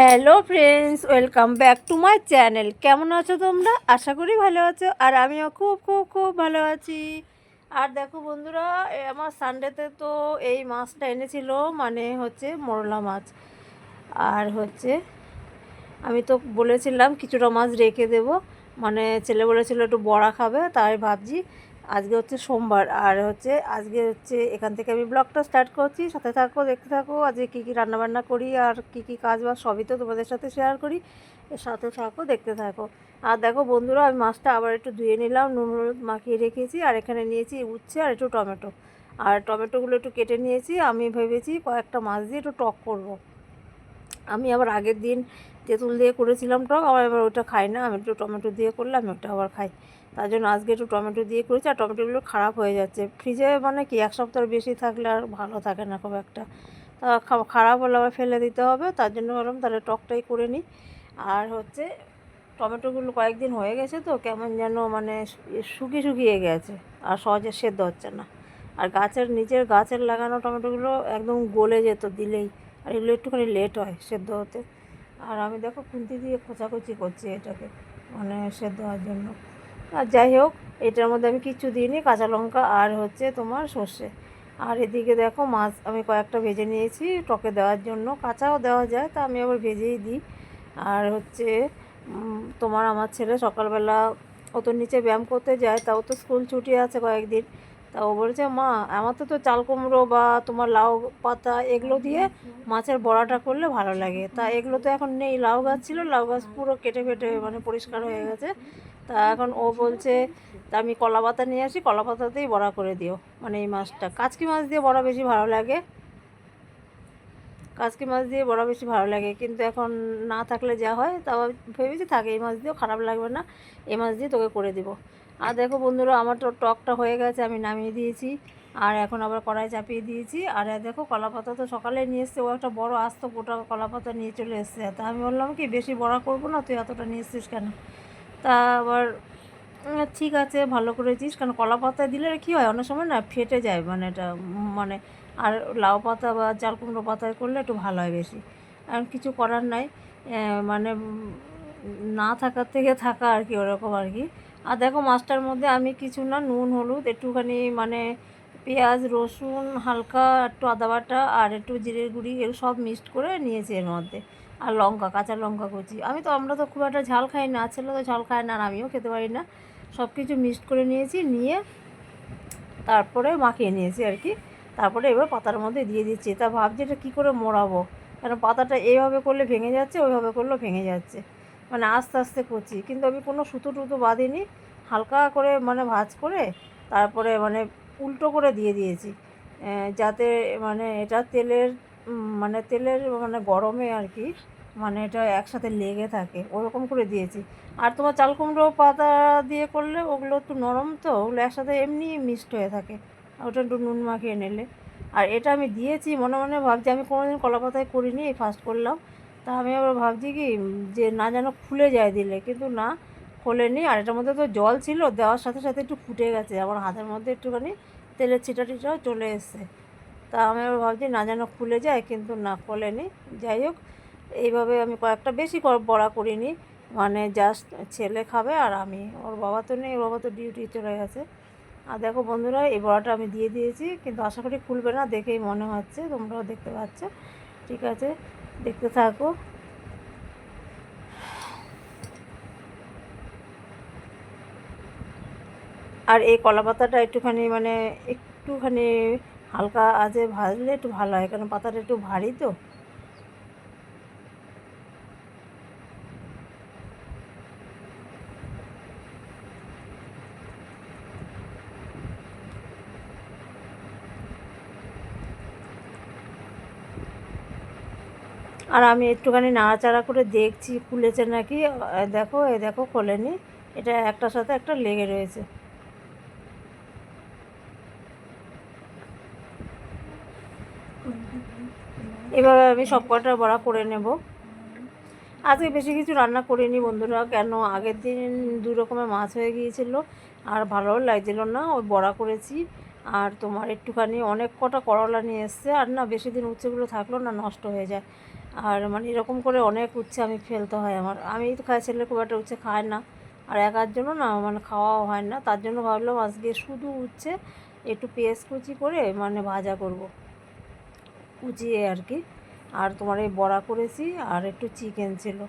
Hello friends, welcome back to my channel. কেমন আছো তোমরা? আশা করি ভালো আছো, আর আমিও খুব খুব খুব ভালো আছি। আর দেখো বন্ধুরা আমার সানডেতে তো এই মাছটা এনেছিল মানে হচ্ছে মরলা মাছ। আর হচ্ছে, আমি তো বলেছিলাম, কিছুটা মাছ রেখে দেবো। মানে ছেলে বলেছিল, একটু বড়া খাবে। তাই ভাবছি আজকে হচ্ছে সোমবার, আর হচ্ছে আজকে হচ্ছে এখান থেকে আমি ব্লগটা স্টার্ট করছি। সাথে থাকো, দেখতে থাকো, আজকে কী কী রান্নাবান্না করি আর কী কী কাজ বাজ সবই তো তোমাদের সাথে শেয়ার করি। সাথে থাকো, দেখতে থাকো। আর দেখো বন্ধুরা, আমি মাছটা আবার একটু ধুয়ে নিলাম, নুন মাখিয়ে রেখেছি, আর এখানে নিয়েছি উচ্ছে আর একটু টমেটো। আর টমেটোগুলো একটু কেটে নিয়েছি, আমি ভেবেছি কয়েকটা মাছ দিয়ে একটু টক করব। আমি আবার আগের দিন তেঁতুল দিয়ে করেছিলাম টক আমার এবার ওটা খাই না। আমি একটু টমেটো দিয়ে করলাম ওটা আবার খাই। তার জন্য আজকে একটু টমেটো দিয়ে করেছি, আর টমেটোগুলো খারাপ হয়ে যাচ্ছে। ফ্রিজে মানে কি, এক সপ্তাহের বেশি থাকলে আর ভালো থাকে না খুব একটা। তা খারাপ হলে আবার ফেলে দিতে হবে। তার জন্য ভাবলাম তাহলে টকটাই করে নিই। আর হচ্ছে টমেটোগুলো কয়েকদিন হয়ে গেছে তো, কেমন যেন মানে শুকিয়ে শুকিয়ে গেছে, আর সহজে সেদ্ধ হচ্ছে না। আর গাছের নিচের গাছের লাগানো টমেটোগুলো একদম গলে যেত দিলেই। আর এগুলো একটুখানি লেট হয় সেদ্ধ হতে। আর আমি দেখো খুন্তি দিয়ে খোঁচাখুচি করছি এটাকে মানে সেদ্ধ হওয়ার জন্য। আর যাই হোক, এটার মধ্যে আমি কিচ্ছু দিইনি, কাঁচা লঙ্কা আর হচ্ছে তোমার সর্ষে। আর এদিকে দেখো মাছ আমি কয়েকটা ভেজে নিয়েছি টকে দেওয়ার জন্য। কাঁচাও দেওয়া যায়, তা আমি আবার ভেজেই দিই। আর হচ্ছে তোমার আমার ছেলে সকালবেলা ও তো নিচে ব্যায়াম করতে যায়, তাও তো স্কুল ছুটি আছে কয়েকদিন। তা ও বলছে, মা, আমার তো তো চাল কুমড়ো বা তোমার লাউ পাতা এগুলো দিয়ে মাছের বড়াটা করলে ভালো লাগে। তা এগুলো তো এখন নেই, লাউ গাছ ছিল, লাউ গাছ পুরো কেটে ফেটে মানে পরিষ্কার হয়ে গেছে। তা এখন ও বলছে, তা আমি কলা পাতা নিয়ে আসি, কলা পাতাতেই বড়া করে দিও মানে এই মাছটা। কাচকি মাছ দিয়ে বড়া বেশি ভালো লাগে। কাচকি মাছ দিয়ে বড়া বেশি ভালো লাগে। কিন্তু এখন না থাকলে যা হয়, তা ভেবেছি, থাকে, এই মাছ দিয়েও খারাপ লাগবে না, এই মাছ দিয়ে তোকে করে দিব। আর দেখো বন্ধুরা, আমার তো টকটা হয়ে গেছে, আমি নামিয়ে দিয়েছি। আর এখন আবার কড়াই চাপিয়ে দিয়েছি। আর দেখো কলা পাতা তো সকালে নিয়ে এসছে, ও একটা বড় আস্ত গোটা কলা পাতা নিয়ে চলে এসছে। তা আমি বললাম কি, বেশি বড়া করব না, তুই এতটা নিয়ে এসছিস কেন? তা আবার ঠিক আছে, ভালো করেছিস। কারণ কলা পাতায় দিলে কী হয়, অনেক সময় না ফেটে যায় মানে এটা মানে আর লাউ পাতা বা চাল কুমড়ো পাতায় করলে একটু ভালো হয় বেশি। আর কিছু করার নাই মানে না থাকার থেকে থাকা আর কি, ওরকম আর কি। আর দেখো মাছটার মধ্যে আমি কিছু না, নুন, হলুদ, একটুখানি মানে পেঁয়াজ, রসুন, হালকা একটু আদা বাটা আর একটু জিরের গুঁড়ি, এগুলো সব মিক্সড করে নিয়েছি এর মধ্যে। আর লঙ্কা, কাঁচা লঙ্কা কুচি। আমি তো আমরা তো খুব একটা ঝাল খাই না ছেলে তো ঝাল খায় না আর আমিও খেতে পারি না। সব কিছু মিক্সড করে নিয়েছি, নিয়ে তারপরে মাখিয়ে নিয়েছি আর কি। তারপরে এবার পাতার মধ্যে দিয়ে দিচ্ছি। তা ভাবছি এটা কী করে মোড়াবো? কারণ পাতাটা এইভাবে করলে ভেঙে যাচ্ছে, ওইভাবে করলেও ভেঙে যাচ্ছে। মানে আস্তে আস্তে করছি কিন্তু আমি কোনো সুতো টুতো বাঁধিনি, হালকা করে মানে ভাজ করে তারপরে মানে উল্টো করে দিয়ে দিয়েছি। যাতে মানে এটা তেলের মানে তেলের মানে গরমে আর কি মানে এটা একসাথে লেগে থাকে, ওরকম করে দিয়েছি। আর তোমার চাল কুমড়ো পাতা দিয়ে করলে ওগুলো একটু নরম তো, ওগুলো একসাথে এমনি মিক্সড হয়ে থাকে। ওটা একটু নুন মাখিয়ে নিলে। আর এটা আমি দিয়েছি, মনে মনে ভাবছি, আমি কোনোদিন কলা পাতায় করিনি, এই ফার্স্ট করলাম। তা আমি আবার ভাবছি কি যে না যেন খুলে যায় দিলে। কিন্তু না, খোলেনি। আর এটার মধ্যে তো জল ছিল, দেওয়ার সাথে সাথে একটু ফুটে গেছে। আমার হাতের মধ্যে একটুখানি তেলের ছিটা টিটাও চলে এসছে। তা আমি আবার ভাবছি না যেন খুলে যায়, কিন্তু না, খোলেনি। যাই হোক, এইভাবে আমি কয়েকটা বেশি বড়া করিনি। মানে জাস্ট ছেলে খাবে আর আমি। ওর বাবা তো নেই, ওর বাবা তো ডিউটি চলে গেছে। আর দেখো বন্ধুরা, এই বড়াটা আমি দিয়ে দিয়েছি, কিন্তু আশা করি খুলবে না, দেখেই মনে হচ্ছে, তোমরাও দেখতে পাচ্ছ। ঠিক আছে? দেখতে থাকো। আর এই কলা পাতাটা একটুখানি মানে একটুখানি হালকা আজে ভাজলে একটু ভালো হয় কারণ পাতাটা একটু ভারী তো। আর আমি একটুখানি নাড়াচাড়া করে দেখছি, খুলেছে নাকি। দেখো, এ দেখো, খোলেনি। এটা একটার সাথে একটা লেগে রয়েছে। এভাবে আমি সব কটা বড়া করে নেব। আজকে বেশি কিছু রান্না করিনি বন্ধুরা, কেন? আগের দিন দু রকমের মাছ হয়ে গিয়েছিল, আর ভালোও লাগছিল না, ওই বড়া করেছি। আর তোমার একটুখানি অনেক কটা করলা নিয়ে এসছে, আর না, বেশি দিন উচ্ছেগুলো থাকল না, নষ্ট হয়ে যায়। আর মানে এরকম করে অনেক উচ্ছে আমি ফেলতে হয় আমার। আমি তো খাই, ছেলে খুব একটা উচ্ছে খায় না। আর একার জন্য না মানে খাওয়াও হয় না। তার জন্য ভাবলাম আজকে শুধু উচ্ছে, একটু পেঁয়াজ কুচি করে মানে ভাজা করব। কুচিয়ে আর কি। আর তোমার এই বড়া করেছি, আর একটু চিকেন ছিল।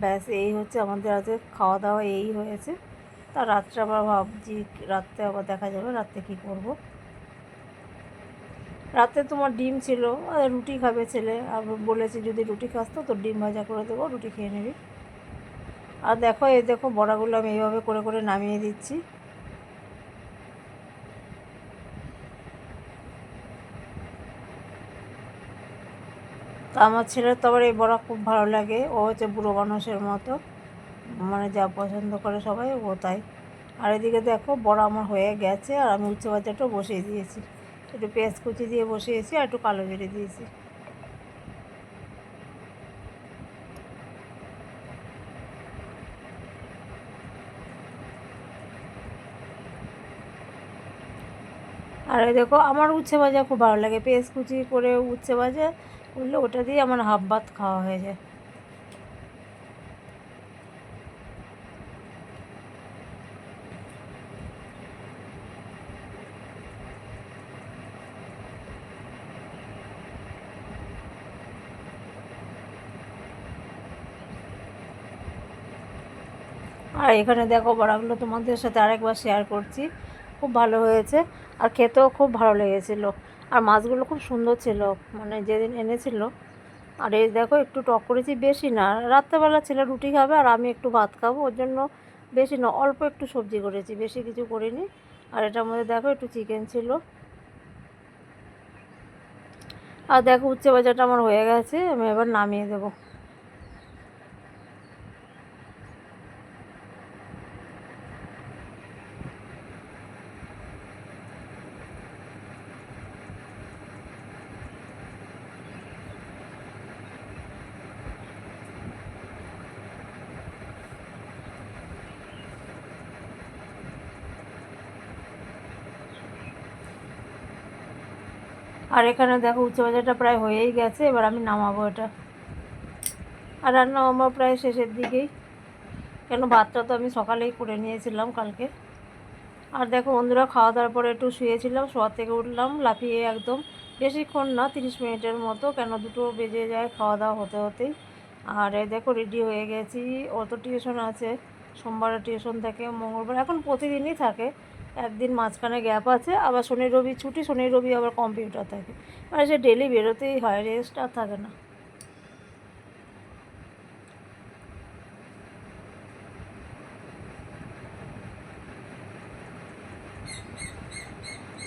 ব্যাস, এই হচ্ছে আমাদের আজকে খাওয়া দাওয়া এই হয়েছে। তা রাত্রে আবার ভাবছি, রাত্রে আবার দেখা যাবে, রাত্রে কী করব? রাতে তোমার ডিম ছিল রুটি খাবে ছেলে, আর বলেছি যদি রুটি খাস তো ডিম ভাজা করে দেবো, রুটি খেয়ে নিবি। আর দেখো, এই দেখো বড়াগুলো আমি এইভাবে করে করে নামিয়ে দিচ্ছি। তা আমার ছেলের তো আবার এই বড়া খুব ভালো লাগে, ও হচ্ছে বুড়ো মানুষের মতো। মানে যা পছন্দ করে সবাই, ও তাই। আর এদিকে দেখো, বড়া আমার হয়ে গেছে, আর আমি উচ্চ বাজারটাও বসিয়ে দিয়েছি। একটু পেঁয়াজ কুচি দিয়ে বসিয়েছি আর একটু কালো জিরে দিয়েছি। আর দেখো, আমার উচ্ছে ভাজা খুব ভালো লাগে। পেঁয়াজ কুচি করে উচ্ছে ভাজা করলে ওটা দিয়ে আমার হাফ ভাত খাওয়া হয়ে যায়। আর এখানে দেখো বড়াগুলো তোমাদের সাথে আরেকবার শেয়ার করছি। খুব ভালো হয়েছে আর খেতেও খুব ভালো লেগেছিল। আর মাছগুলো খুব সুন্দর ছিল মানে যেদিন এনেছিল। আর এই দেখো একটু টক করেছি, বেশি না। রাত্রেবেলা ছেলে রুটি খাবে আর আমি একটু ভাত খাব, ওর জন্য বেশি না, অল্প একটু সবজি করেছি, বেশি কিছু করিনি। আর এটার মধ্যে দেখো একটু চিকেন ছিল। আর দেখো উচ্চে বাজারটা আমার হয়ে গেছে, আমি এবার নামিয়ে দেবো। আর এখানে দেখো উচ্চ বাজারটা প্রায় হয়েই গেছে, এবার আমি নামাবো এটা। আর রান্না আমার প্রায় শেষের দিকেই। কেন, ভাতটা তো আমি সকালেই করে নিয়েছিলাম কালকে। আর দেখো বন্ধুরা, খাওয়া দাওয়ার পরে একটু শুয়েছিলাম, শোয়ার থেকে উঠলাম, লাফিয়ে একদম বেশিক্ষণ না, তিরিশ মিনিটের মতো, কেন দুটো বেজে যায় খাওয়া দাওয়া হতে হতেই। আর এই দেখো রেডি হয়ে গেছি, অত টিউশন আছে, সোমবারে টিউশন থাকে মঙ্গলবার, এখন প্রতিদিনই থাকে। একদিন মাঝখানে গ্যাপ আছে, আবার শনি রবি ছুটি শনি রবি আবার কম্পিউটার থাকে। মানে সে ডেলি বেরোতেই হয়, রেস্ট আর থাকে না।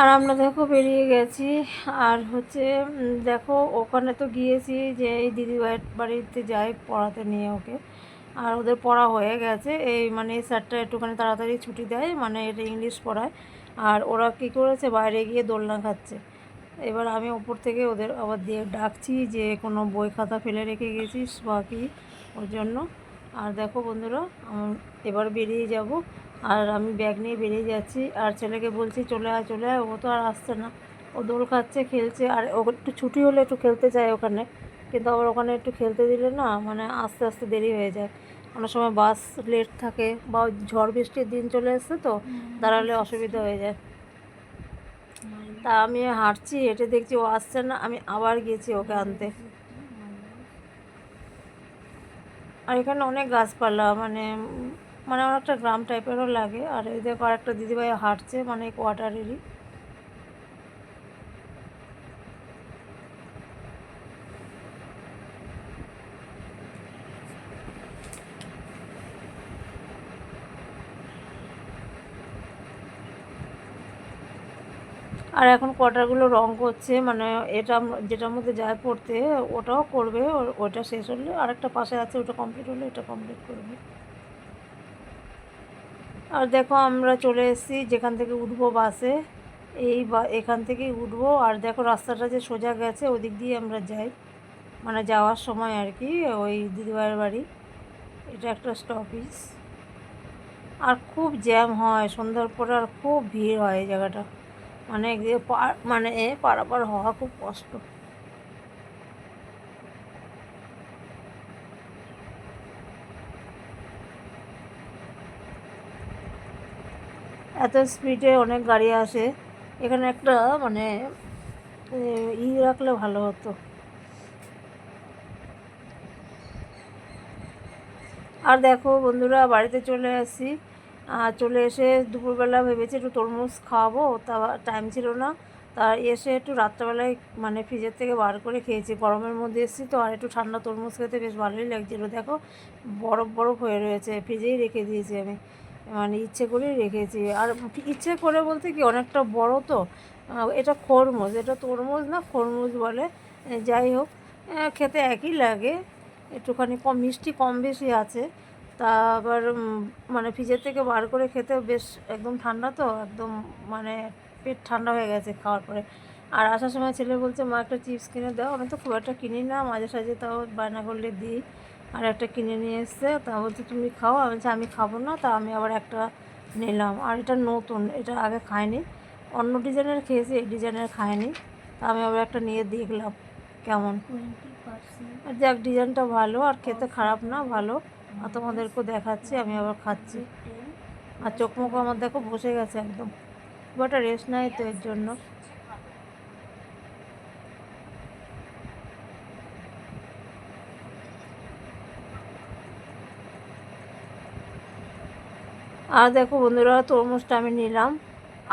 আর আমরা দেখো বেরিয়ে গেছি, আর হচ্ছে দেখো ওখানে তো গিয়েছি যে এই দিদি বাড়িতে যাই পড়াতে নিয়ে ওকে। আর ওদের পড়া হয়ে গেছে। এই মানে স্যারটা একটুখানি তাড়াতাড়ি ছুটি দেয় মানে এটা ইংলিশ পড়ায়। আর ওরা কী করেছে? বাইরে গিয়ে দোলনা খাচ্ছে। এবার আমি ওপর থেকে ওদের আবার দিয়ে ডাকছি যে, কোনো বই খাতা ফেলে রেখে গেছিস বা কি? ওর জন্য। আর দেখো বন্ধুরা এবার বেরিয়ে যাব। আর আমি ব্যাগ নিয়ে বেরিয়ে যাচ্ছি। আর ছেলেকে বলছি, চলে আয় চলে আয়। ও তো আর আসছে না। ও দোল খাচ্ছে, খেলছে। আর ও একটু ছুটি হলে একটু খেলতে চায় ওখানে। কিন্তু আবার ওখানে একটু খেলতে দিলে না মানে আস্তে আস্তে দেরি হয়ে যায়। অনেক সময় বাস লেট থাকে বা ঝড় বৃষ্টির দিন চলে এসছে তো দাঁড়ালে অসুবিধা হয়ে যায়। তা আমি হাঁটছি হেঁটে দেখছি ও আসছে না আমি আবার গেছি ওকে আনতে। আর এখানে অনেক গাছপালা মানে মানে অনেকটা গ্রাম টাইপেরও লাগে। আর এই দেখো আরেকটা দিদিভাই হাঁটছে মানে কোয়ার্টারেরই আর এখন কোয়ার্টারগুলো রং করছে মানে এটা যেটার মধ্যে যায় পড়তে, ওটাও করবে ওটা শেষ হলে আরেকটা পাশে আছে ওটা কমপ্লিট হলে এটা কমপ্লিট করবে আর দেখো আমরা চলে এসেছি যেখান থেকে উঠবো বাসে, এই বা, এখান থেকেই উঠবো। আর দেখো রাস্তাটা যে সোজা গেছে, ওদিক দিয়ে আমরা যাই। মানে যাওয়ার সময় আর কি, ওই দিদিভাইয়ের বাড়ি। এটা একটা স্টপিস আর খুব জ্যাম হয়, সন্ধ্যার পরে আর খুব ভিড় হয় এই জায়গাটা। মানে মানে পারাপার হওয়া খুব কষ্ট। এত স্পিডে অনেক গাড়ি আসে। এখানে একটা মানে ই রাখলে ভালো হতো। আর দেখো বন্ধুরা, বাড়িতে চলে আসি। চলে এসে দুপুরবেলা ভেবেছি একটু তরমুজ খাওয়াবো, তা টাইম ছিল না। তা এসে একটু রাত্রেবেলায় মানে ফ্রিজের থেকে বার করে খেয়েছি। গরমের মধ্যে এসেছি তো, আর একটু ঠান্ডা তরমুজ খেতে বেশ ভালোই লাগছিল। দেখো, বরফ বরফ হয়ে রয়েছে ফ্রিজেই রেখে দিয়েছি আমি। মানে ইচ্ছে করেই রেখেছি। আর ইচ্ছে করে বলতে কি, অনেকটা বড় তো। এটা খরমুজ, এটা তরমুজ না, খরমুজ বলে। যাই হোক খেতে একই লাগে। একটুখানি কম, মিষ্টি কম বেশি আছে। তা আবার মানে ফ্রিজের থেকে বার করে খেতে বেশ একদম ঠান্ডা তো একদম মানে পেট ঠান্ডা হয়ে গেছে খাওয়ার পরে। আর আসার সময় ছেলে বলছে মা একটা চিপস কিনে দাও। আমি তো খুব একটা কিনি না মাঝে সাঝে তাও বায়না করলে দিই। আর একটা কিনে নিয়ে এসছে তা বলছে তুমি খাও। আমি বলছি আমি খাব না। তা আমি আবার একটা নিলাম। আর এটা নতুন এটা আগে খায়নি অন্য ডিজাইনের খেয়েছি এই ডিজাইনের খায়নি তা আমি আবার একটা নিয়ে দেখলাম কেমন। আর যাক ডিজাইনটা ভালো আর খেতে খারাপ না ভালো। আর তোমাদেরকেও দেখাচ্ছি, আমি আবার খাচ্ছি। আর চোখ মুখ আমার দেখো বসে গেছে একদম। খুব একটা রেস্ট নাই তো এর জন্য। আর দেখো বন্ধুরা, তরমুজটা আমি নিলাম।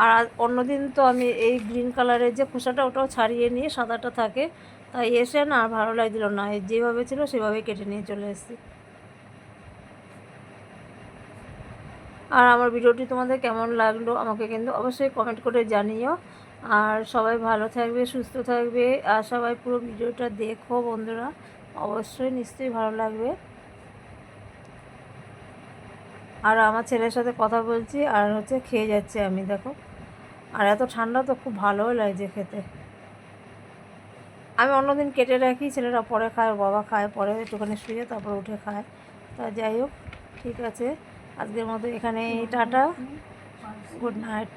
আর অন্যদিন তো আমি এই গ্রিন কালারের যে খোসাটা, ওটাও ছাড়িয়ে নিয়ে সাদাটা থাকে। তাই এসে না আর ভালো লাগছিল না। যেভাবে ছিল সেভাবে কেটে নিয়ে চলে এসেছি। আর আমার ভিডিওটি তোমাদের কেমন লাগল আমাকে কিন্তু অবশ্যই কমেন্ট করে জানিও। আর সবাই ভালো থাকবে, সুস্থ থাকবে, আর সবাই পুরো ভিডিওটা দেখো বন্ধুরা। অবশ্যই নিশ্চয়ই ভালো লাগবে। আর আমার ছেলের সাথে কথা বলছি আর হচ্ছে খেয়ে যাচ্ছে আমি, দেখো। আর এত ঠান্ডা তো খুব ভালোও লাগছে খেতে। আমি অন্যদিন কেটে রাখি, ছেলেরা পরে খায়, বাবা খায়, পরে একটুখানি শুয়ে তারপর উঠে খায়। তা যাই হোক, ঠিক আছে। আজকের মতো এখানে টাটা। Good night.